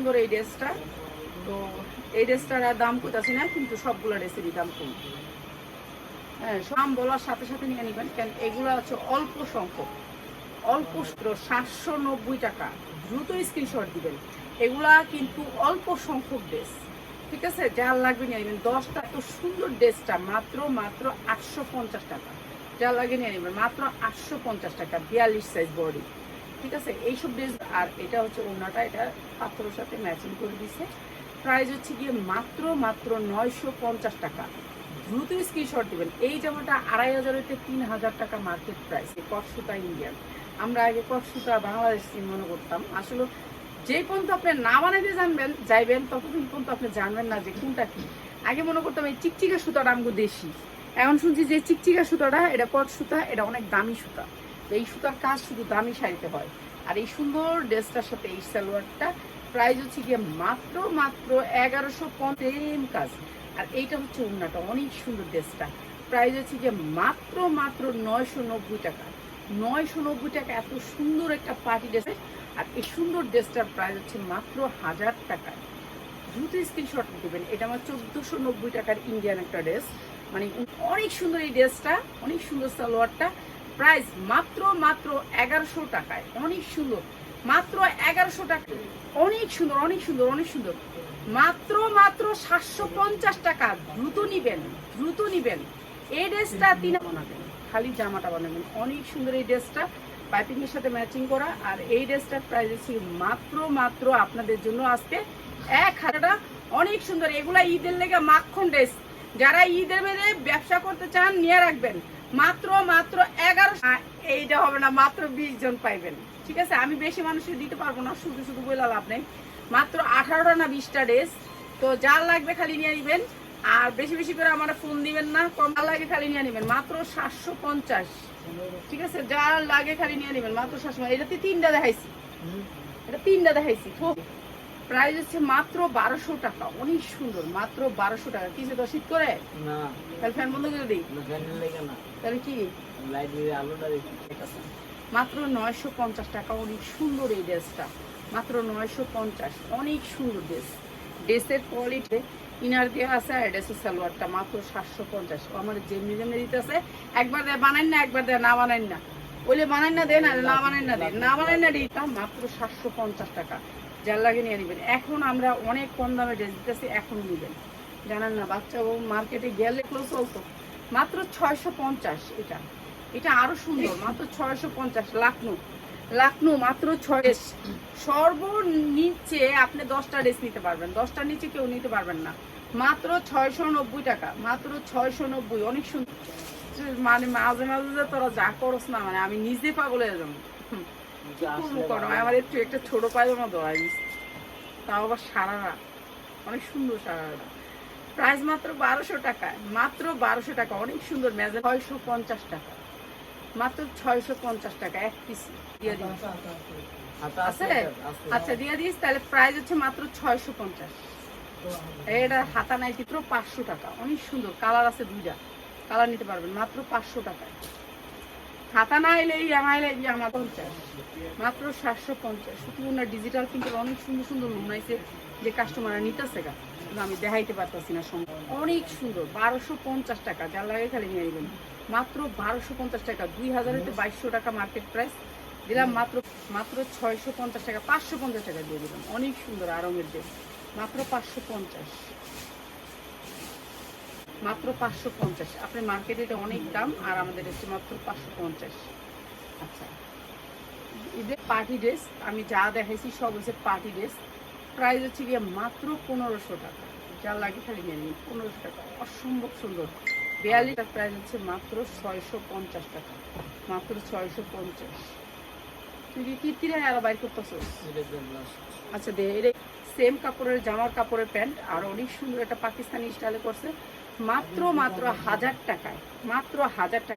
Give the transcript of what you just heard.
সুন্দর এই ড্রেসটা। তো এই ড্রেসটার দাম কোথাছি না, কিন্তু সবগুলো ড্রেসেরই দাম কম। হ্যাঁ বলার সাথে সাথে নিয়ে নিবেন কেন এগুলো অল্প সংখ্যক। অল্প সাতশো নব্বই টাকা। দ্রুত স্ক্রিনশট দিবেন। এগুলা কিন্তু অল্প সংখ্যক ড্রেস। ঠিক আছে? যার লাগবে নিয়ে নেবেন। দশটা এত সুন্দর ড্রেসটা মাত্র মাত্র আটশো পঞ্চাশ টাকা। যার লাগে নিয়ে নেবেন। মাত্র আটশো পঞ্চাশ টাকা, বিয়াল্লিশ সাইজ বডি ঠিক আছে? এইসব ড্রেস আর এটা হচ্ছে ওনাটা এটা পাথরের সাথে ম্যাচিং করে দিছে। প্রাইস হচ্ছে গিয়ে মাত্র মাত্র নয়শো পঞ্চাশ টাকা। দ্রুত স্ক্রিনশট দেবেন। এই জামাটা আড়াই হাজার হইতে তিন হাজার টাকা মার্কেট প্রাইস এই কটসুতা ইন্ডিয়ান আমরা আগে কটসুতা বাংলাদেশ মনে করতাম। আসলে যে পর্যন্ত আপনি না বানাইতে জানবেন, যাইবেন, ততদিন পর্যন্ত আপনি জানবেন না যে কোনটা কি। আগে মনে করতাম এই চিকচিকা সুতাটা আমগো দেশি এখন শুনছি যে চিকচিকা সুতাটা, এটা কট সুতা এটা অনেক দামি সুতা। তো এই সুতার কাজ শুধু দামি শাড়িতে হয়। আর এই সুন্দর ড্রেসটার সাথে এই সালোয়ারটা প্রাইস হচ্ছে গিয়ে মাত্র মাত্র এগারোশো সেম কাজ। আর এইটা হচ্ছে উন্নাটা অনেক সুন্দর ড্রেসটা। প্রাইস হচ্ছে গিয়ে মাত্র মাত্র নয়শো নব্বই টাকা। নয়শো নব্বই টাকা, এত সুন্দর একটা পার্টি ড্রেস। আর এই সুন্দর ড্রেসটার প্রাইস হচ্ছে মাত্র হাজার টাকা। দ্রুত স্ক্রিনশট দেবেন। এটা আমার চোদ্দোশো নব্বই টাকার ইন্ডিয়ান একটা ড্রেস। মানে অনেক সুন্দর এই ড্রেসটা, অনেক সুন্দর সালোয়ারটা। প্রাইস মাত্র মাত্র এগারোশো টাকায়। অনেক সুন্দর। মাত্র এগারোশো টাকা। অনেক সুন্দর অনেক সুন্দর অনেক সুন্দর। মাত্র মাত্র সাতশো পঞ্চাশ টাকা। দ্রুত নিবেন দ্রুত নিবেন। এই ড্রেসটা তিন বানাবেন খালি জামাটা বানাবেন। অনেক সুন্দর এই ড্রেসটা। পাইপিং এর সাথে ম্যাচিং করা। আর এই ড্রেসটার প্রাইস ছিল মাত্র মাত্র আপনাদের জন্য আজকে এক হাজারটা অনেক সুন্দর। এগুলা ঈদের লেগে মাখন ড্রেস। যারা ঈদের মেরে ব্যবসা করতে চান, নিয়ে রাখবেন। মাত্র মাত্র এগারো এইটা হবে না, মাত্র বিশ জন পাইবেন। ঠিক আছে? আমি বেশি মানুষের দিতে পারব না, শুধু শুধু বলে লাভ নেই। মাত্র আঠারোটা না বিশটা ড্রেস। তো যার লাগবে খালি নিয়ে নিবেন। আর বেশি বেশি করে আমার ফোন দিবেন না, কম লাগে খালি নিয়ে নিবেন। মাত্র সাতশো পঞ্চাশ। ঠিক আছে? যার লাগে খালি নিয়ে নিবেন। মাত্র সাতশো এটাতে তিনটা দেখাইছি। এটা তিনটা দেখাইছি। প্রাইস হচ্ছে মাত্র বারোশো টাকা। অনেক সুন্দর মাত্র বারোশো টাকা। কিছু তো শীত করে? না। তাহলে ফ্যান বন্ধ করে দিই? না না। তাহলে কি? মাত্র নয়শো পঞ্চাশ টাকা অনেক সুন্দর এই ড্রেসটা। মাত্র নয়শো পঞ্চাশ অনেক সুন্দর ড্রেস। ড্রেসের কোয়ালিটি ইনার দেওয়া আছে আর ড্রেসের সালোয়ারটা মাত্র সাতশো পঞ্চাশ। আমার যেমনি যেমনি দিতে আছে একবার দেয় বানাই না একবার দেয় না বানাই না। বলে বানাই না দেন আর না বানাই না দেন না বানাই না দিতাম মাত্র সাতশো পঞ্চাশ টাকা। যার লাগে নিয়ে নেবেন। এখন আমরা অনেক কম দামে ড্রেস দিতেছি এখন নেবেন। জানেন না বাচ্চা ও মার্কেটে গেলে ক্লোজ চলতো মাত্র ছয়শো পঞ্চাশ এটা। এটা আরও সুন্দর মাত্র ছয়শো পঞ্চাশ লাখনৌ। লাখনৌ মাত্র ছয় সর্বনিচে আপনি দশটা ড্রেস নিতে পারবেন। দশটার নিচে কেউ নিতে পারবেন না। মাত্র ছয়শো নব্বই টাকা মাত্র ছয়শো নব্বই অনেক সুন্দর। মানে মাঝে মাঝে যে তোরা যা করস না মানে আমি নিজে পাগল হয়ে যাব। আমার একটু একটা ছোট পায়জামা দোয়া তাও আবার সারারা অনেক সুন্দর সারারা প্রাইস মাত্র বারোশো টাকা। মাত্র বারোশো টাকা। অনেক সুন্দর মেজে। ছয়শো পঞ্চাশ টাকা। মাত্র ছয়শো পঞ্চাশ টাকা এক পিস দিয়ে দিন। আছে আছে? আচ্ছা দিয়ে দিস। তাহলে প্রাইস হচ্ছে মাত্র ছয়শো পঞ্চাশ। এটা হাতা নাই চিত্র পাঁচশো টাকা। অনেক সুন্দর। কালার আছে দুইটা। কালার নিতে পারবেন। মাত্র পাঁচশো টাকা হাতা না এলে এই আমার এই আমার পঞ্চাশ। মাত্র সাতশো পঞ্চাশ। শুধু ওনার ডিজিটাল প্রিন্টের অনেক সুন্দর সুন্দর মনে যে কাস্টমাররা নিতেছে গা। আমি দেখাইতে পারতেছি না সম্ভব। অনেক সুন্দর। বারোশো পঞ্চাশ টাকা, যার লাগে খালি নিয়ে নেবেন মাত্র বারোশো পঞ্চাশ টাকা, দুই হাজারেতে বাইশশো টাকা মার্কেট প্রাইস দিলাম মাত্র মাত্র ছয়শো পঞ্চাশ টাকা, পাঁচশো পঞ্চাশ টাকা দিয়ে দিলাম। অনেক সুন্দর আরঙের ড্রেস মাত্র পাঁচশো পঞ্চাশ। মাত্র পাঁচশো পঞ্চাশ। আপনার মার্কেটে এটা অনেক দাম আর আমাদের হচ্ছে মাত্র পাঁচশো পঞ্চাশ। আচ্ছা। ঈদের পার্টি ড্রেস আমি যা দেখাইছি সব হচ্ছে পার্টি ড্রেস প্রাইস হচ্ছে গিয়ে মাত্র পনেরোশো টাকা। যা লাগে খালি নিয়ে নিন পনেরোশো টাকা। অসম্ভব সুন্দর। বিয়াল্লিশটার প্রাইস হচ্ছে মাত্র ছয়শো পঞ্চাশ টাকা। মাত্র ছয়শো পঞ্চাশ। তুই কি কীর্তিরা আরও বাইর করতেছো আচ্ছা দে এটা সেম কাপড়ের জামার কাপড়ের প্যান্ট আর অনেক সুন্দর একটা পাকিস্তানি স্টাইলে করছে মাত্র মাত্র হাজার টাকায় মাত্র হাজার টাকা